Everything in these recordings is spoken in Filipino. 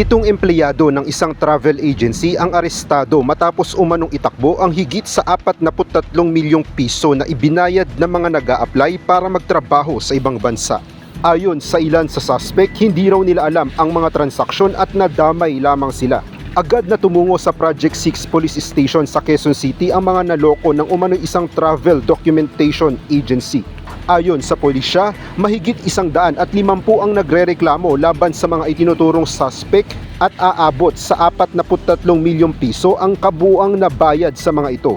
Pitong empleyado ng isang travel agency ang arestado matapos umanong itakbo ang higit sa 43 milyong piso na ibinayad ng mga nag apply para magtrabaho sa ibang bansa. Ayon sa ilan sa suspect, hindi raw nila alam ang mga transaksyon at nadamay lamang sila. Agad na tumungo sa Project 6 Police Station sa Quezon City ang mga naloko ng umano'y isang travel documentation agency. Ayon sa pulisya, mahigit isang daan at limampu ang nagrereklamo laban sa mga itinuturong suspect at aabot sa 43 milyong piso ang kabuang nabayad sa mga ito.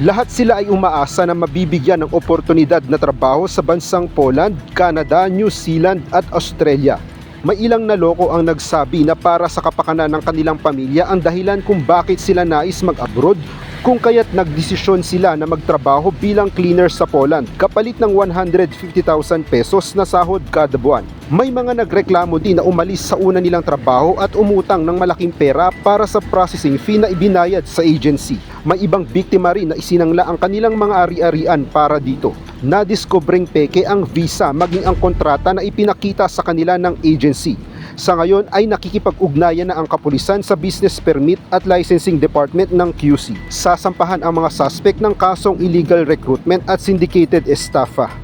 Lahat sila ay umaasa na mabibigyan ng oportunidad na trabaho sa bansang Poland, Canada, New Zealand at Australia. May ilang naloko ang nagsabi na para sa kapakanan ng kanilang pamilya ang dahilan kung bakit sila nais mag-abroad kung kaya't nagdesisyon sila na magtrabaho bilang cleaner sa Poland kapalit ng 150,000 pesos na sahod kada buwan. May mga nagreklamo din na umalis sa una nilang trabaho at umutang ng malaking pera para sa processing fee na ibinayad sa agency. May ibang biktima rin na isinangla ang kanilang mga ari-arian para dito. Nadiskobring peke ang visa maging ang kontrata na ipinakita sa kanila ng agency. Sa ngayon ay nakikipag-ugnayan na ang kapulisan sa Business Permit at Licensing Department ng QC. Sasampahan ang mga suspect ng kasong illegal recruitment at syndicated estafa.